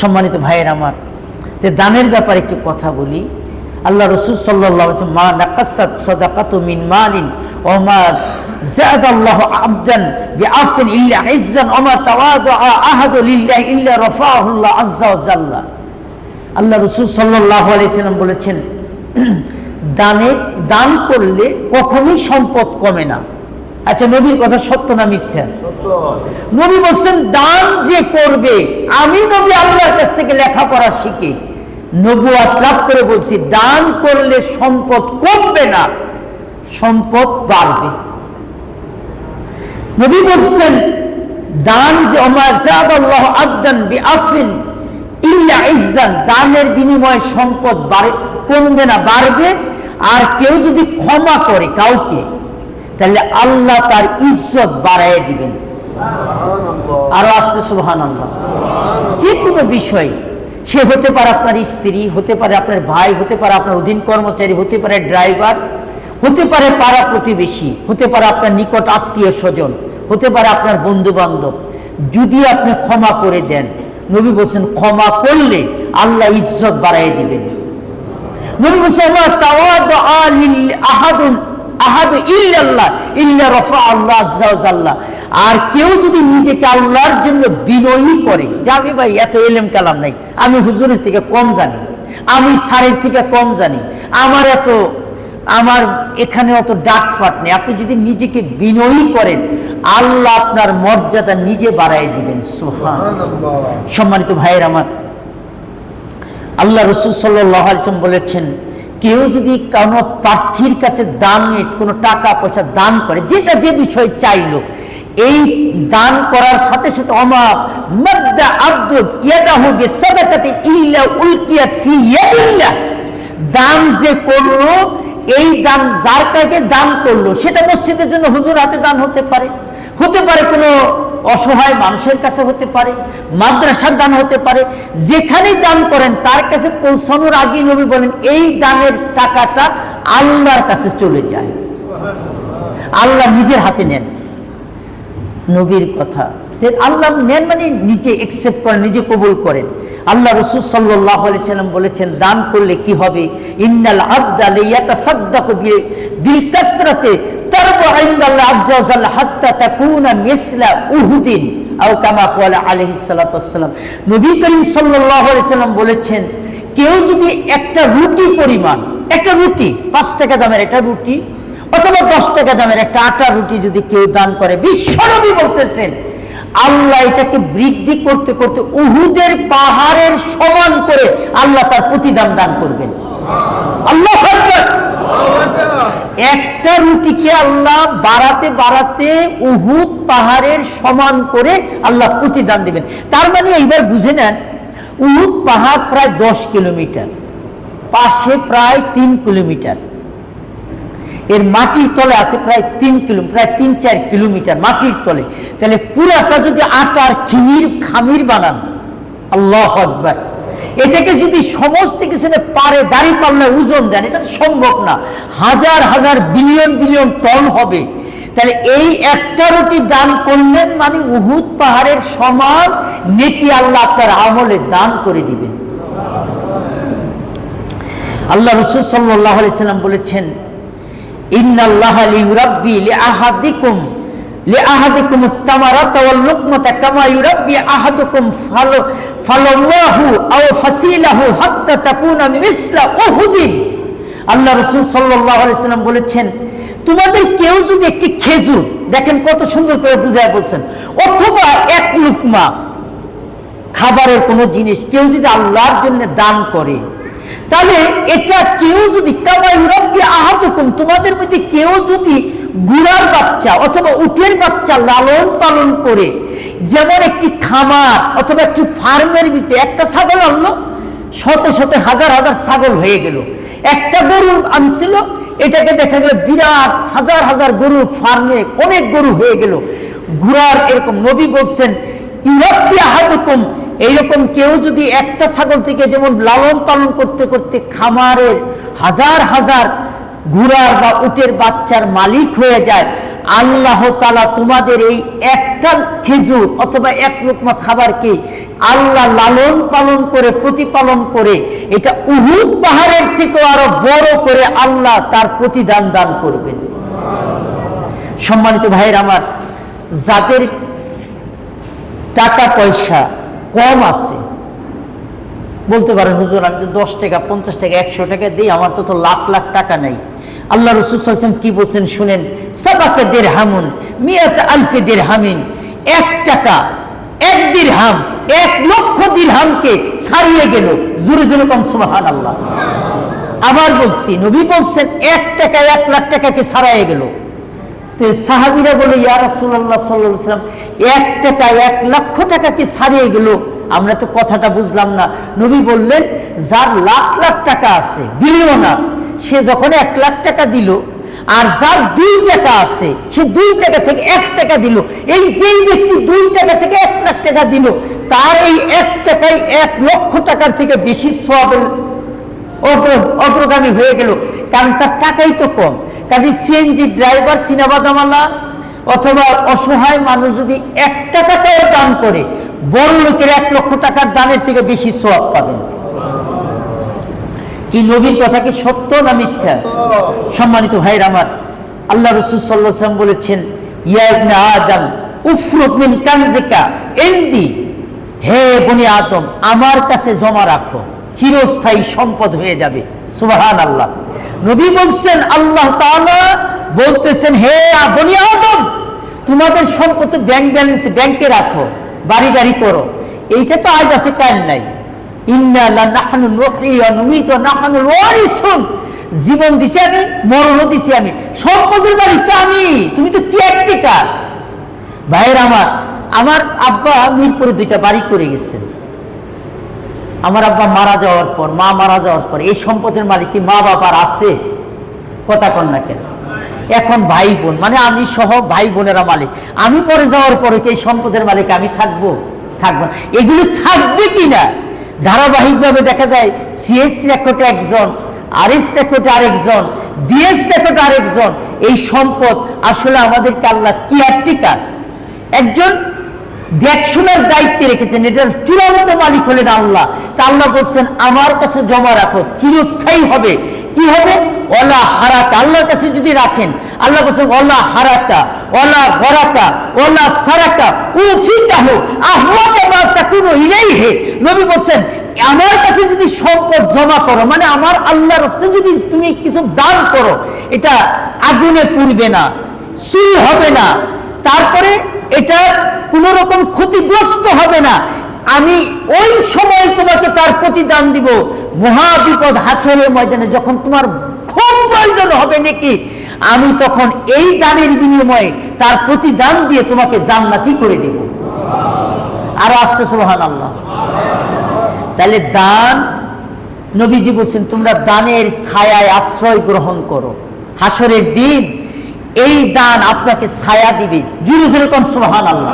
সম্মানিত ভাইয়ের আমার যে দানের ব্যাপারে একটু কথা বলি আল্লাহ রসুল সাল্লাহ মা নাকাসাত সদাকাতু মিন মালিন ও মা زاد الله عبدا بعفو إلا عزا وما تواضع أحد لله إلا رفعه الله عز وجل আল্লাহ রসুল সাল্লাহ আলাইসাল্লাম বলেছেন দানে দান করলে কখনোই সম্পদ কমে না আচ্ছা নবীর কথা সত্য না মিথ্যা? নবী বলছেন, দান যে করবে, আমি নবী আল্লাহর কাছ থেকে লেখাপড়া শিখে। নবুয়াত লাভ করে বলছি, দান করলে সম্পদ কমবে না, সম্পদ বাড়বে। নবী বলছেন, দান যে আল্লাহ আদান বি আফিন ইল্লা ইজ্জান দানের বিনিময়ে সম্পদ বাড়ে, কমবে না, বাড়বে। আর কেউ যদি ক্ষমা করে কাউকে তাহলে আল্লাহ তার ইজ্জত বাড়াইয়ে দিবেন। আরও আসতে সুবহান আল্লাহ যে কোনো বিষয় সে হতে পারে আপনার স্ত্রী হতে পারে আপনার ভাই হতে পারে আপনার অধীন কর্মচারী হতে পারে ড্রাইভার হতে পারে পাড়া প্রতিবেশী হতে পারে আপনার নিকট আত্মীয় স্বজন হতে পারে আপনার বন্ধু বান্ধব যদি আপনি ক্ষমা করে দেন নবী বলছেন ক্ষমা করলে আল্লাহ ইজ্জত বাড়াই দিবেন। নবী বলছেন "ওয়া তাওয়াদআ লিল- আহাদুন আহাদু ইল্লাল্লাহ ইল্লা রফা আল্লাহ জাল্লা। আর কেউ যদি নিজেকে আল্লাহর জন্য বিনয়ী করে যে আমি ভাই এত এলেম কালাম নাই আমি হুজুরের থেকে কম জানি আমি স্যারের থেকে কম জানি আমার এত আমার এখানে অত ডাক ফাট নেই। আপনি যদি নিজেকে বিনয়ী করেন আল্লাহ আপনার মর্যাদা নিজে বাড়াই দিবেন। সোহান সম্মানিত ভাইয়ের আমার আল্লাহ রসুল সাল্লাম বলেছেন কেউ যদি কোনো প্রার্থীর কাছে দান কোনো টাকা পয়সা দান করে, যেটা যে বিষয় চাইলো, এই দান করার সাথে সাথে অমা মাদ্দা আব্দুল ইয়াদাহু বিসাদাকাতি ইল্লা উলকিয়াত ফি ইয়াদিল্লাহ। দান যে করল, এই দান যার কাছে দান করল, সেটা মসজিদের জন্য হুজুর হাতে দান হতে পারে। হতে পারে কোনো অসহায় মানুষের কাছে হতে পারে, মাদ্রাসার দান হতে পারে, যেখানেই দান করেন, তার কাছে পৌঁছানোর আগে নবী বলেন, এই দানের টাকাটা আল্লাহর কাছে চলে যায়। আল্লাহ নিজের হাতে নেন নবীর কথা। আল্লাহ নেন মানে নিজে একসেপ্ট করেন, নিজে কবুল করেন। আল্লাহ রসুল সাল্লাহ সাল্লাম বলেছেন, দান করলে কি হবে? ইন্নাল আবদাল ইয়াতাসাদ্দাকু বি- বিল কাসরাতে তারপর ইন্দাল্লাহ আজ্জা হাত্তা তাকুনা মিসলা উহুদিন আও কামা ক্বালা আলাইহিস সালাতু ওয়াসসালাম নবী করিম সাল্লাল্লাহু আলাইহি সাল্লাম বলেছেন, কেউ যদি একটা রুটি পরিমাণ, একটা রুটি, পাঁচ টাকা দামের একটা রুটি, অথবা দশ টাকা দামের একটা আটা রুটি যদি কেউ দান করে, বিশ্বনবী বলতেছেন, আল্লাহ এটাকে বৃদ্ধি করতে করতে উহুদের পাহাড়ের সমান করে আল্লাহ তার প্রতিদান দান করবেন আল্লাহ। একটা রুটিকে আল্লাহ বাড়াতে বাড়াতে উহুদ পাহাড়ের সমান করে আল্লাহ প্রতিদান দিবেন। তার মানে এইবার বুঝে নেন, উহুদ পাহাড় প্রায় দশ কিলোমিটার, পাশে প্রায় তিন কিলোমিটার। এর মাটির তলে আছে প্রায় তিন কিলো, প্রায় তিন চার কিলোমিটার মাটির তলে। তাহলে পুরাটা যদি আটার চিনির খামির বানান, আল্লাহ আকবার। এটাকে যদি সমস্ত কিছু পারে, দাড়ি পাল্লা ওজন দেন, এটা সম্ভব না। হাজার হাজার, বিলিয়ন বিলিয়ন টন হবে। তাহলে এই একটা রুটি দান করলেন মানে উহুদ পাহাড়ের সমান নেকি আল্লাহ আপনার আমলে দান করে দিবেন। আল্লাহ রসুল সাল্লাহ সাল্লাম বলেছেন, ইন্নাল্লাহ লিউরাব্বি লিআহাদিকুম লিআহাদিকুম আত-তামারাতা ওয়াল লুকমাতা কামা ইউরাব্বি আহাদুকুম ফাল ফালাল্লাহু আও ফাসিলাহু হাত্তা তাকুনা মিসলা আল্লাহ রাসূল সাল্লাম বলেছেন, তোমাদের কেউ যদি একটি খেজুর দেখেন কত সুন্দর করে বুঝায় বলছেন, অথবা এক লুকমা খাবারের কোনো জিনিস কেউ যদি আল্লাহর জন্য দান করে, তাহলে এটা কেউ যদি কামাই রব্বি আহাতকুম তোমাদের মধ্যে কেউ যদি গুড়ার বাচ্চা অথবা উটের বাচ্চা লালন পালন করে, যেমন একটি খামার অথবা একটি ফার্মের ভিতরে একটা ছাগল আনলো, শত শত হাজার হাজার ছাগল হয়ে গেল। একটা গরু আনছিল, এটাকে দেখা গেল বিরাট হাজার হাজার গরু ফার্মে অনেক গরু হয়ে গেল। ঘোড়ার এরকম নবী বলছেন ইউরোপী আহাদুকুম, এইরকম কেউ যদি একটা ছাগল থেকে যেমন লালন পালন করতে করতে খামারের হাজার হাজার ঘোড়ার বা উটের বাচ্চার মালিক হয়ে যায়। আল্লাহ তালা তোমাদের এই একটা খেজুর অথবা এক লোকমা খাবারকে আল্লাহ লালন পালন করে, প্রতিপালন করে, এটা উহুদ পাহাড়ের থেকেও আরও বড় করে আল্লাহ তার প্রতিদান দান করবেন। সম্মানিত ভাইয়ের আমার, যাদের টাকা পয়সা কম আছে বলতে পারেন, হুজুর আমি তো দশ টাকা, পঞ্চাশ টাকা, একশো টাকা দিই আমার তো তো লাখ লাখ টাকা নেই। আল্লাহ রসুল সাল্লাম কি বলছেন শুনেন, সাবাকে দের হামুন মিয়াত আলফে দের হামিন এক টাকা, এক দিরহাম, এক লক্ষ দিরহামকে ছাড়িয়ে গেল। জোরে জোরে কম সুবাহান আল্লাহ আবার বলছি, নবী বলছেন, এক টাকা, এক লাখ টাকাকে ছাড়াইয়ে গেল। তো সাহাবিরা বলে, ইয়া রাসূলুল্লাহ সাল্লাল্লাহু আলাইহি ওয়াসাল্লাম, এক টাকা, এক লক্ষ টাকা কি ছাড়িয়ে গেল। আমরা তো কথাটা বুঝলাম না। নবী বললেন, যার লাখ লাখ টাকা আছে বিলিয়নার সে যখন এক লাখ টাকা দিল, আর যার দুই টাকা আছে, সে দুই টাকা থেকে এক টাকা দিল। এই যেই ব্যক্তি দুই টাকা থেকে এক লাখ টাকা দিল, তার এই এক টাকায় এক লক্ষ টাকার থেকে বেশি সবের অগ্র- অগ্রগামী হয়ে গেল। কারণ তার টাকাই তো কম। কাজে সিএনজি ড্রাইভার সিনাবাদামালা অথবা অসহায় মানুষ যদি এক টাকাটাও দান করে, বড় লোকের এক লক্ষ টাকার দানের থেকে বেশি সব পাবেন। কি নবীর কথা কি সত্য না মিথ্যা? সম্মানিত ভাইয়ের আমার, আল্লাহ রসুল সাল্লাম বলেছেন আদম উফরুক মিন কানজিকা ইনদি হে বনি আদম, আমার কাছে জমা রাখো, চিরস্থায়ী সম্পদ হয়ে যাবে। সুবহান আল্লাহ নবী বলছেন, আল্লাহ তাআলা বলতেছেন, হে বনি আদম তোমাদের সম্পদ ব্যাংক ব্যালেন্স ব্যাংকে রাখো, বাড়ি গাড়ি করো। এইটা তো আজ আছে, কাল নাই। জীবন দিছি আমি মরণও দিছি আমি। সম্পদের মালিক আমি, তুমি তো কেয়ারটেকার ভাইয়ের আমার আমার আব্বা মিরপুরে দুইটা বাড়ি করে গেছেন আমার আব্বা মারা যাওয়ার পর, মা মারা যাওয়ার পর, এই সম্পদের মালিক কি মা বাবার আছে? কথা কন না কেন। এখন ভাই বোন মানে আমি সহ ভাই বোনেরা মালিক। আমি পরে যাওয়ার পরে কি এই সম্পদের মালিক আমি থাকব? থাকব না। এগুলো থাকবে কিনা? ধারাবাহিকভাবে দেখা যায় সিএস রেকর্ডে একজন আর এস রেকর্ডে আরেকজন বিএস রেকর্ডে আরেকজন, এই সম্পদ আসলে আমাদেরকে আল্লাহ কেয়ারটেকার একজন দেখশোনার দায়িত্বে রেখেছেন। এটার চূড়ান্ত মালিক হলেন আল্লাহ। তা আল্লাহ বলছেন, আমার কাছে জমা রাখো, চিরস্থায়ী হবে। কি হবে? ওলা হারাকা আল্লাহর কাছে যদি রাখেন, আল্লাহ বলছেন ওলা গরাকা ওলা সারাকা উফিকাহ আহওয়াতে মা তাকুনু ইলাইহি। নবী বলছেন, আমার কাছে যদি সম্পদ জমা করো মানে আমার আল্লাহর রাস্তায় যদি তুমি কিছু দান করো, এটা আগুনে পুড়বে না, চুরি হবে না। তারপরে এটা কোন রকম ক্ষতিগ্রস্ত হবে না। আমি ওই সময় তোমাকে তার প্রতিদান দিব। মহা বিপদ হাসরের ময়দানে যখন তোমার খুব প্রয়োজন হবে নাকি, আমি তখন এই দানের বিনিময়ে তার প্রতিদান দিয়ে তোমাকে জান্নাতি করে দেব। আরও আসতে সুবহান আল্লাহ তাহলে দান, নবীজি বলছেন, তোমরা দানের ছায়ায় আশ্রয় গ্রহণ করো। হাসরের দিন এই দান আপনাকে ছায়া দিবে। জুড়ে জুড়ে কোন সোহান আল্লাহ